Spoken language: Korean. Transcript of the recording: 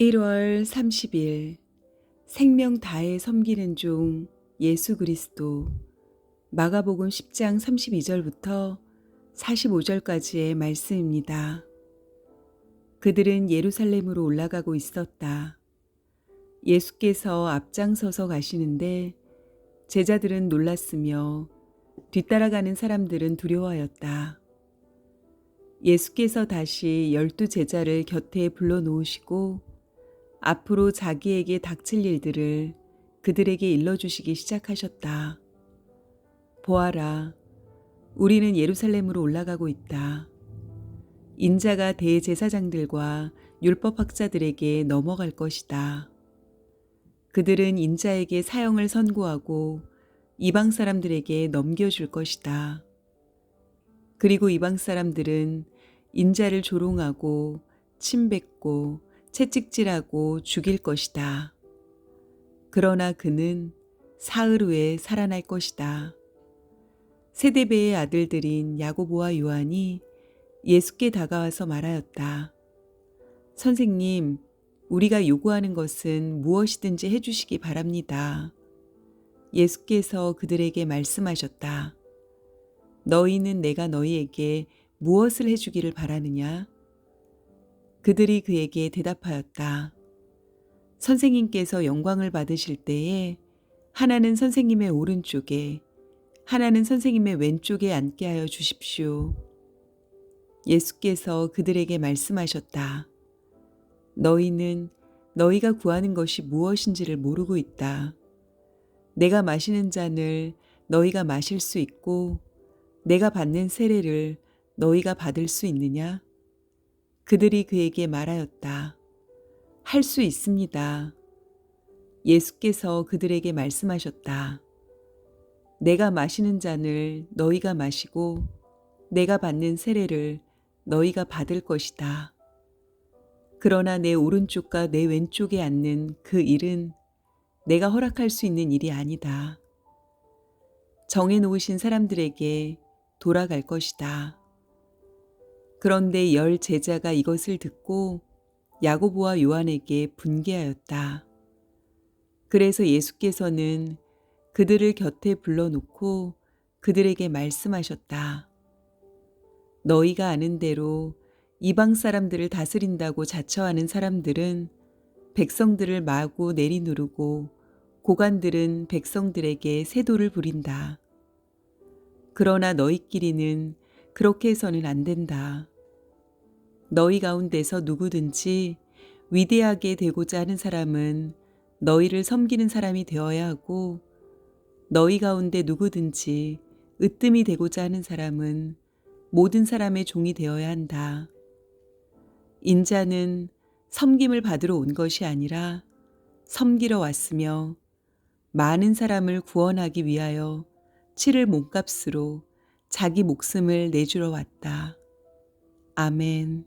1월 30일 생명 다해 섬기는 종 예수 그리스도 마가복음 10장 32절부터 45절까지의 말씀입니다. 그들은 예루살렘으로 올라가고 있었다. 예수께서 앞장서서 가시는데 제자들은 놀랐으며 뒤따라가는 사람들은 두려워하였다. 예수께서 다시 열두 제자를 곁에 불러놓으시고 앞으로 자기에게 닥칠 일들을 그들에게 일러주시기 시작하셨다. 보아라, 우리는 예루살렘으로 올라가고 있다. 인자가 대제사장들과 율법학자들에게 넘어갈 것이다. 그들은 인자에게 사형을 선고하고 이방 사람들에게 넘겨줄 것이다. 그리고 이방 사람들은 인자를 조롱하고 침뱉고 채찍질하고 죽일 것이다. 그러나 그는 사흘 후에 살아날 것이다. 세대배의 아들들인 야고보와 요한이 예수께 다가와서 말하였다. 선생님, 우리가 요구하는 것은 무엇이든지 해주시기 바랍니다. 예수께서 그들에게 말씀하셨다. 너희는 내가 너희에게 무엇을 해주기를 바라느냐? 그들이 그에게 대답하였다. 선생님께서 영광을 받으실 때에 하나는 선생님의 오른쪽에, 하나는 선생님의 왼쪽에 앉게 하여 주십시오. 예수께서 그들에게 말씀하셨다. 너희는 너희가 구하는 것이 무엇인지를 모르고 있다. 내가 마시는 잔을 너희가 마실 수 있고 내가 받는 세례를 너희가 받을 수 있느냐? 그들이 그에게 말하였다. 할 수 있습니다. 예수께서 그들에게 말씀하셨다. 내가 마시는 잔을 너희가 마시고 내가 받는 세례를 너희가 받을 것이다. 그러나 내 오른쪽과 내 왼쪽에 앉는 그 일은 내가 허락할 수 있는 일이 아니다. 정해놓으신 사람들에게 돌아갈 것이다. 그런데 열 제자가 이것을 듣고 야고보와 요한에게 분개하였다. 그래서 예수께서는 그들을 곁에 불러놓고 그들에게 말씀하셨다. 너희가 아는 대로 이방 사람들을 다스린다고 자처하는 사람들은 백성들을 마구 내리누르고 고관들은 백성들에게 세도를 부린다. 그러나 너희끼리는 그렇게 해서는 안 된다. 너희 가운데서 누구든지 위대하게 되고자 하는 사람은 너희를 섬기는 사람이 되어야 하고 너희 가운데 누구든지 으뜸이 되고자 하는 사람은 모든 사람의 종이 되어야 한다. 인자는 섬김을 받으러 온 것이 아니라 섬기러 왔으며 많은 사람을 구원하기 위하여 치를 몸값으로 자기 목숨을 내주러 왔다. 아멘.